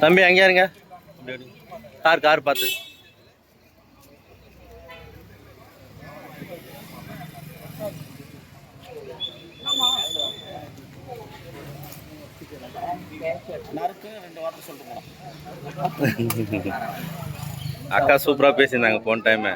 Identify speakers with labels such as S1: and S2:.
S1: தம்பி அங்கேயா இருங்க கார் கார் பார்த்து. அக்கா சூப்பராக பேசியிருந்தாங்க போன டைமு